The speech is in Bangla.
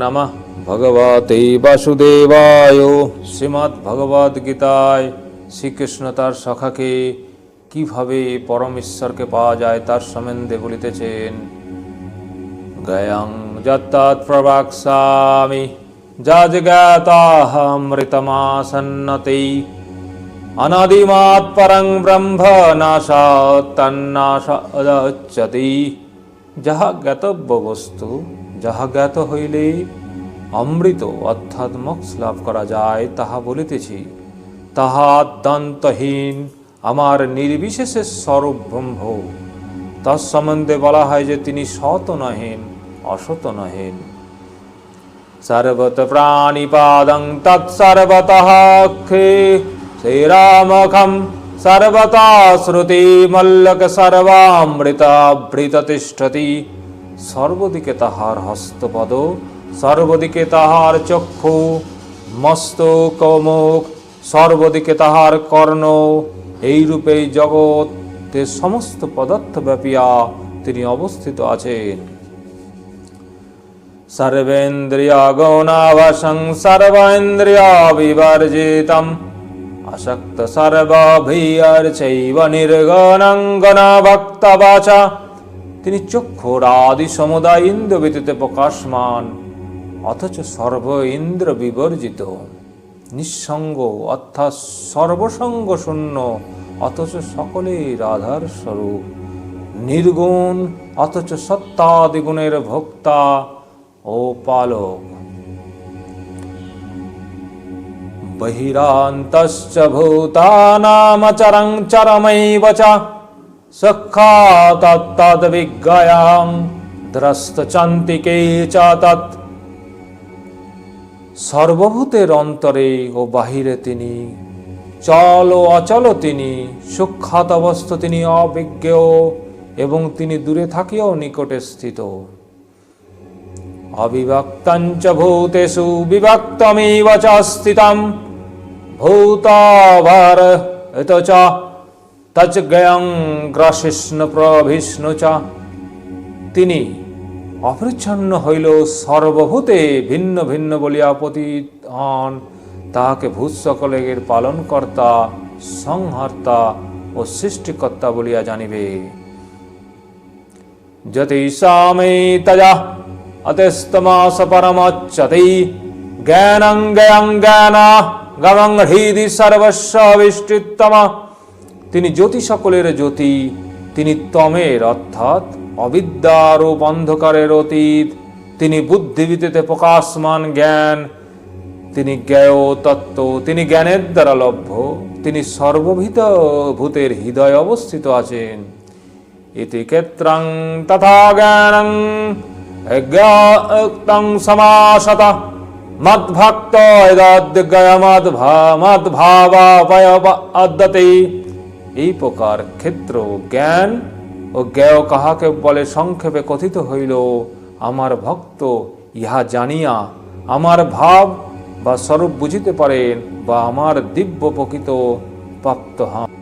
নমঃ ভগবতে বাসুদেবায় শ্রীমদ্ ভগবদ গীতায় শ্রীকৃষ্ণ তার সখাকে কীভাবে পরম ঈশ্বরকে পাওয়া যায় তার সম্বন্ধে বলিতেছেন। গয়ং যত্তৎ প্রবাক্সামি যাজগাতাহমৃতমাসন্নতে অনাদিমাৎ পরং ব্রহ্ম নাশাৎ তন্নাশাচ্যতি যাহা জ্ঞাতব্য বস্তু যাহা জ্ঞাত হইলে অমৃত অর্থাৎ মোক্ষ লাভ করা যায়, তাহা বলিতেছি, তাহা দন্তহীন আমার নির্বিশেষে স্বরূপ ব্রহ্ম তার সম্বন্ধে বলা হয় যে তিনি সত নহেন অসত নহেন সর্বত প্রাণিপাদং তৎসর্বতঃ শ্রীরামখম সর্বতা শ্রুতি মল্লক সর্বামৃতাভৃত তিষ্ঠতি সর্বদিকে তাহার হস্তপদ, সর্বদিকে তাহার চক্ষু, মস্তক মুখ সর্বদিকে তাহার কর্ণ, এইরূপেই জগতে সমস্ত পদার্থ ব্যাপিয়া তিনি অবস্থিত আছেন। সর্বেন্দ্রিয়গৌণাবশং সর্বেন্দ্রিয় বিবর্জিতম অশক্ত সর্বভিয়র্চৈব নির্গণং গণভক্তবাচা তিনি চক্ষুর আদি সমুদায় ইন্দ্র ব্যতীত প্রকাশমান, অথচ সর্ব ইন্দ্র বিবর্জিত। নিঃসঙ্গ অর্থাৎ সর্বসঙ্গ শূন্য, অথচ সকলের আধার স্বরূপ। নির্গুণ, অথচ সত্তাদিগুণের ভোক্তা ও পালক। বহিরান্তশ্চ ভূতানামচরং চরমৈব চ। সক্ষাতত্তদ্বিজ্ঞয়াং দ্রস্তচন্তিকে চ তৎ সর্বভূতের অন্তরে ও বাহিরে তিনি চল ও অচল তিনি সুখ্যাত অবস্থ তিনি অবিজ্ঞ এবং তিনি দূরে থাকিও নিকটে স্থিত অবিভক্তঞ্চ ভূতেষু বিভক্তমেব চ স্থিতম ভূতাভার এত চ তচ গয়ং গ্রশিষ্ণু প্রভিষ্ণু চ। তিনি অপরিচ্ছন্ন হইল সর্বভূতে ভিন্ন ভিন্ন বলিয়া পতিত হন। তাহাকে ভূত সকলের পালনকর্তা, সংহর্তা ও সৃষ্টিকর্তা বলিয়া জানিবে। যতিসামে তজা অতিস্তমাস পরমচ্যতি জ্ঞানং জ্ঞান গমং হৃদি সর্বস্ব তিনি জ্যোতি সকলের জ্যোতি, তিনি তমের অর্থাৎ অবিদ্যার ও অন্ধকারের অতীত, তিনি বুদ্ধিবিদিতে প্রকাশমান জ্ঞান, তিনি জ্ঞেয় তত্ত্ব, তিনি জ্ঞানের দ্বারা লভ্য, তিনি সর্বভূত ভূতের হৃদয়ে অবস্থিত আছেন। ইতি ক্ষেত্রং তথা জ্ঞানং জ্ঞাতং সমাসত, মদ্ভক্ত মদ্ভাবাপয় অদ্যতে এই প্রকার ক্ষেত্র জ্ঞান ও জ্ঞেয় কাহাকে বলে সংক্ষেপে কথিত হইল, আমার ভক্ত ইহা জানিয়া আমার ভাব বা স্বরূপ বুঝিতে পারেন বা আমার দিব্য প্রকৃত প্রাপ্ত হন।